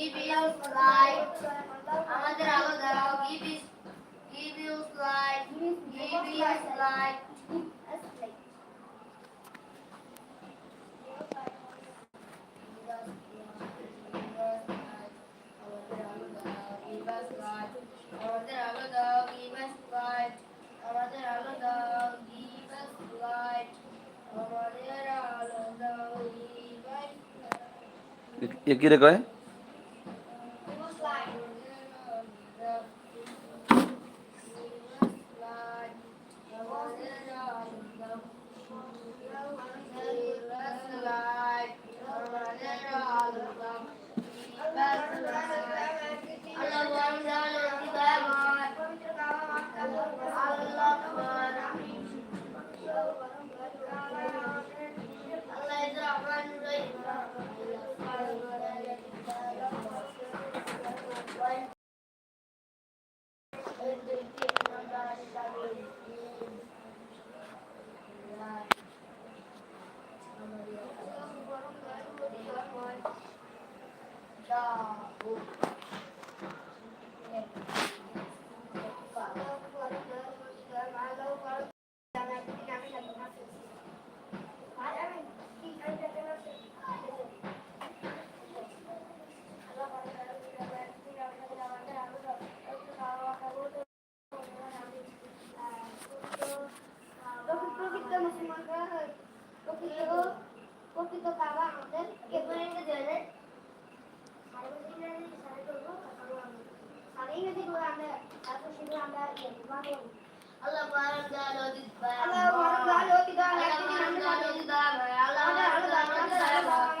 give us light আমাদের আলো দাও give us give us light give us light আমাদের আলো দাও give us light আমাদের আলো দাও give us light আমাদের আলো দাও give us এ কি রে প্রকৃত প্রকৃত কাবা আমাদের কেবল এটা জেনে Allah barang galo di Allah barang galo di dalam. Allah barang galo di dalam. Allah barang galo di dalam. Itu di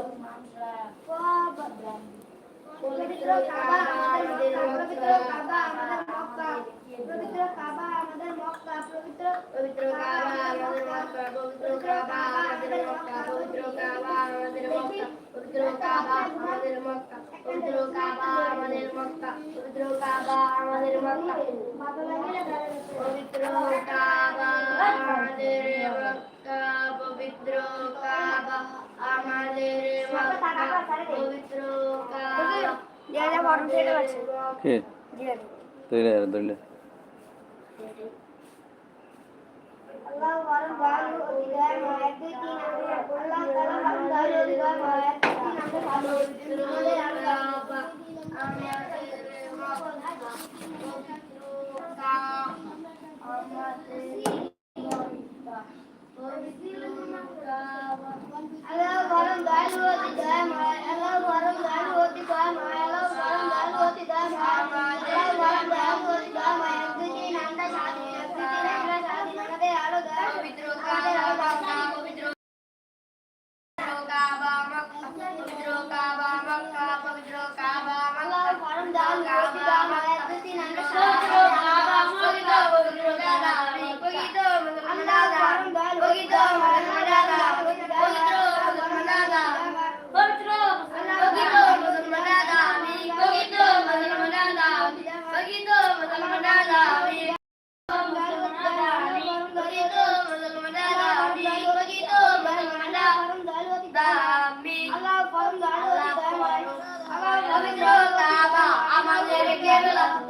পবিত্র কাবা আমাদের পবিত্র কাবা আমাদের মক্কা পবিত্র কাবা আমাদের মক্কা পবিত্র পবিত্র কাবা আমাদের মক্কা পবিত্র কাবা আমাদের মক্কা পবিত্র কাবা আমাদের মক্কা পবিত্র কাবা আমাদের মক্কা পবিত্র কাবা আমাদের মক্কা পবিত্র কাবা আমাদের মক্কা পবিত্র কাবা আমাদের মক্কা পবিত্র কাবা আমাদের মক্কা পবিত্র কাবা কে দিয়া তৈলে তৈলে Allah का वा मकुद्रो का वा Amadere Kerala.